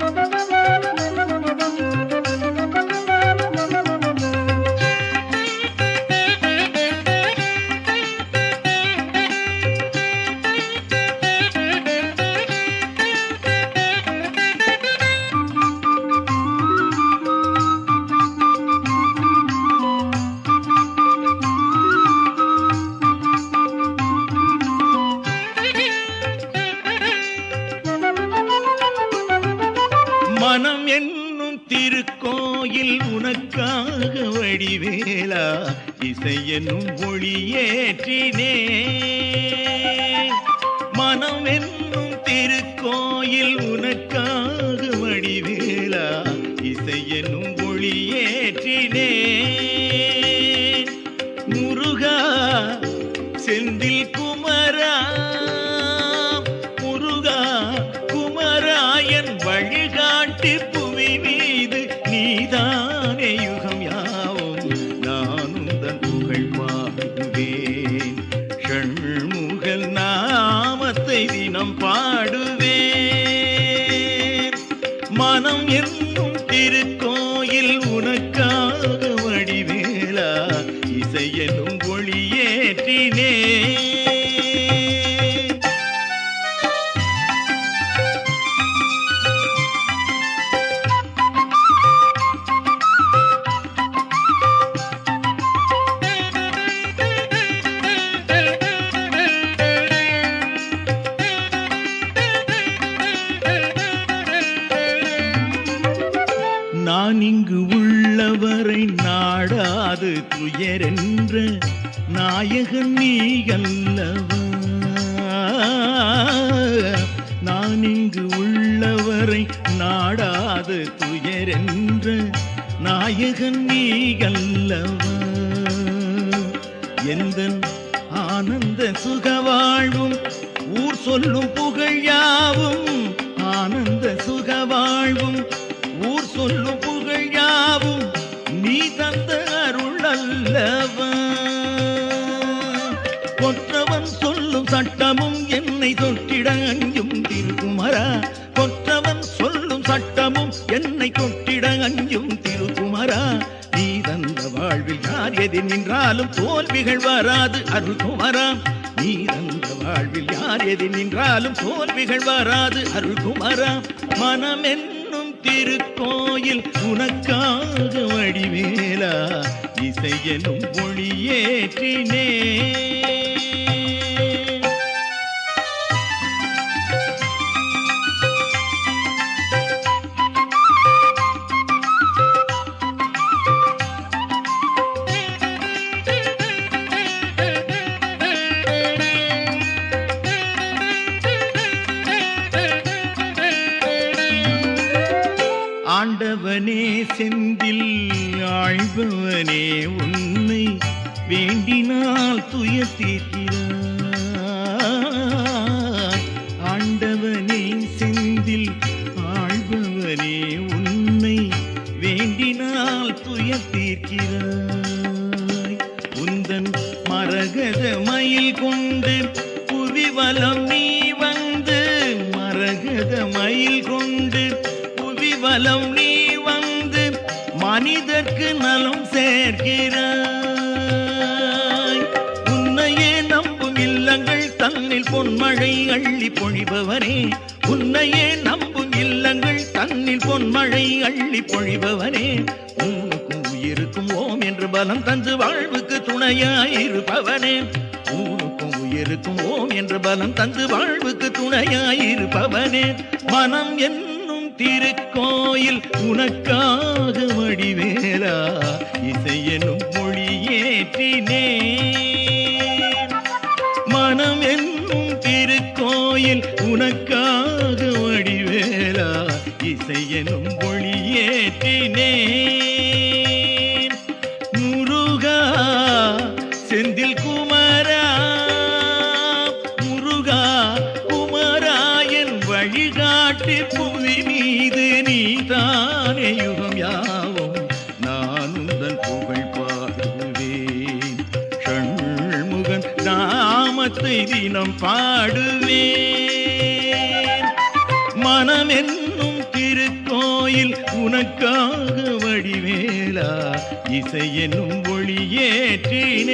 Thank you. மனம் என்னும் திருக்கோயில் உனக்காக வடிவேலா இசை என்னும் ஒளியேற்றினே மனம் என்னும் திருக்கோயில் உனக்கு நான் இங்கு உள்ளவரை நாடாது துயரென்ற நாயகன் நீ அல்லவா? நான் இங்கு உள்ளவரை நாடாது துயரென்ற நாயகன் நீ அல்லவா? எந்த ஆனந்த சுகவாழ்வும் ஊர் சொல்லும் புகழ் யாவும் ஆனந்த சுகவாழ்வும் சட்டமும் என்னை தொட்டிட அஞ்சும் திருக்குமரா கொற்றவன் சொல்லும் சட்டமும் என்னை தொட்டிட அஞ்சும் திருக்குமரா நீ தந்த வாழ்வில் யார் எதிர் நின்றாலும் தோல்விகள் வராது அருள்குமரா நீ தந்த வாழ்வில் யார் எதிர் நின்றாலும் தோல்விகள் வராது அருள்குமரா மனம் என்னும் திருக்கோயில் உனக்காக வடிவேலா. இசையனும் ஒளியேற்றினே ஆண்டவனே செந்தில் ஆழ்பவனே உன்னை வேண்டினால் துயர் ஆண்டவனே செந்தில் ஆழ்பவனே உன்னை வேண்டினால் துயர் உந்தன் மரகத மயில் கொண்டு புவிவலம் நீ வந்து மரகத மயில் கொண்டு புவிவலம் நீ வந்து மனிதர்க்கு நலம் சேர்க்கிறாய். உன்னையே நம்பும் இல்லங்கள் தன்னில் பொன்மழை அள்ளி பொழிபவனே உன்னையே நம்பும் இல்லங்கள் தன்னில் பொன்மழை அள்ளி பொழிபவனே உனக்கும் உயிருக்கும் ஓம் என்று பலம் தந்து வாழ்வுக்கு துணையாயிருப்பவனே. உனக்கும் உயிருக்கும் ஓம் என்று பலம் தந்து வாழ்வுக்கு துணையாயிருப்பவனே. மனம் என்ன திருக்கோயில் உனக்காக வடிவேலா இசை எனும் மொழியேற்றினே மனம் என்னும் திருக்கோயில் உனக்காக வடிவேலா இசை எனும் ஒளியேற்றினே வழிகாட்டி புவி மீது நீ தானே யுகம் யாவும். நான் உந்தன் புகழ் பாடுவேன். ஷண்முகன் நாமத்தை தினம் பாடுவேன். மனமென்னும் திருக்கோயில் உனக்காக வடிவேலா. இசை என்னும் ஒளியேற்றினேன்